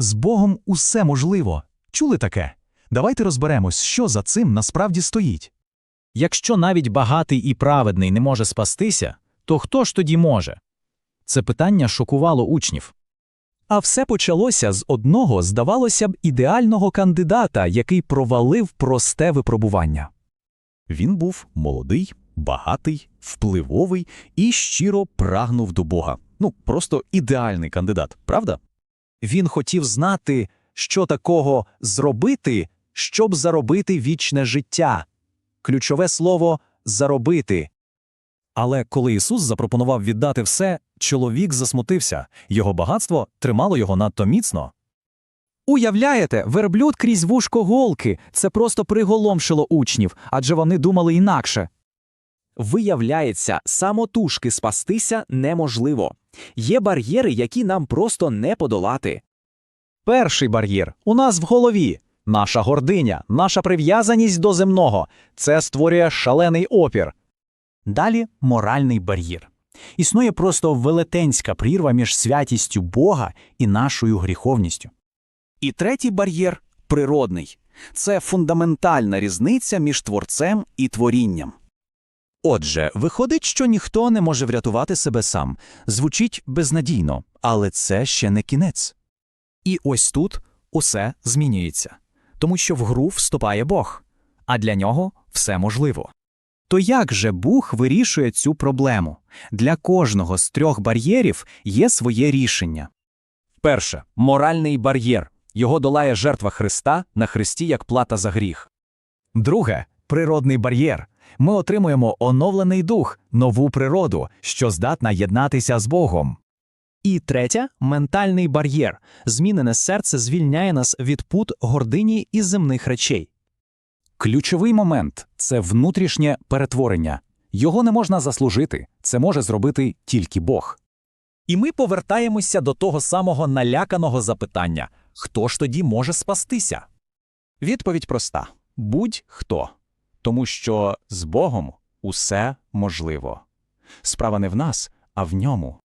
З Богом усе можливо. Чули таке? Давайте розберемось, що за цим насправді стоїть. Якщо навіть багатий і праведний не може спастися, то хто ж тоді може? Це питання шокувало учнів. А все почалося з одного, здавалося б, ідеального кандидата, який провалив просте випробування. Він був молодий, багатий, впливовий і щиро прагнув до Бога. Ну, просто ідеальний кандидат, правда? Він хотів знати, що такого зробити, щоб заробити вічне життя. Ключове слово заробити. Але коли Ісус запропонував віддати все, чоловік засмутився, його багатство тримало його надто міцно. Уявляєте, верблюд крізь вушко голки це просто приголомшило учнів, адже вони думали інакше. Виявляється, самотужки спастися неможливо. Є бар'єри, які нам просто не подолати. Перший бар'єр у нас в голові. Наша гординя, наша прив'язаність до земного. Це створює шалений опір. Далі моральний бар'єр. Існує просто велетенська прірва між святістю Бога і нашою гріховністю. І третій бар'єр природний. Це фундаментальна різниця між творцем і творінням. Отже, виходить, що ніхто не може врятувати себе сам. Звучить безнадійно, але це ще не кінець. І ось тут усе змінюється, тому що в гру вступає Бог, а для нього все можливо. То як же Бог вирішує цю проблему? Для кожного з трьох бар'єрів є своє рішення. Перше моральний бар'єр. Його долає жертва Христа на хресті як плата за гріх. Друге природний бар'єр. Ми отримуємо оновлений дух, нову природу, що здатна єднатися з Богом. І третє ментальний бар'єр. Змінене серце звільняє нас від пут гордині і земних речей. Ключовий момент це внутрішнє перетворення. Його не можна заслужити, це може зробити тільки Бог. І ми повертаємося до того самого наляканого запитання хто ж тоді може спастися? Відповідь проста будь-хто. Тому що з Богом усе можливо. Справа не в нас, а в ньому.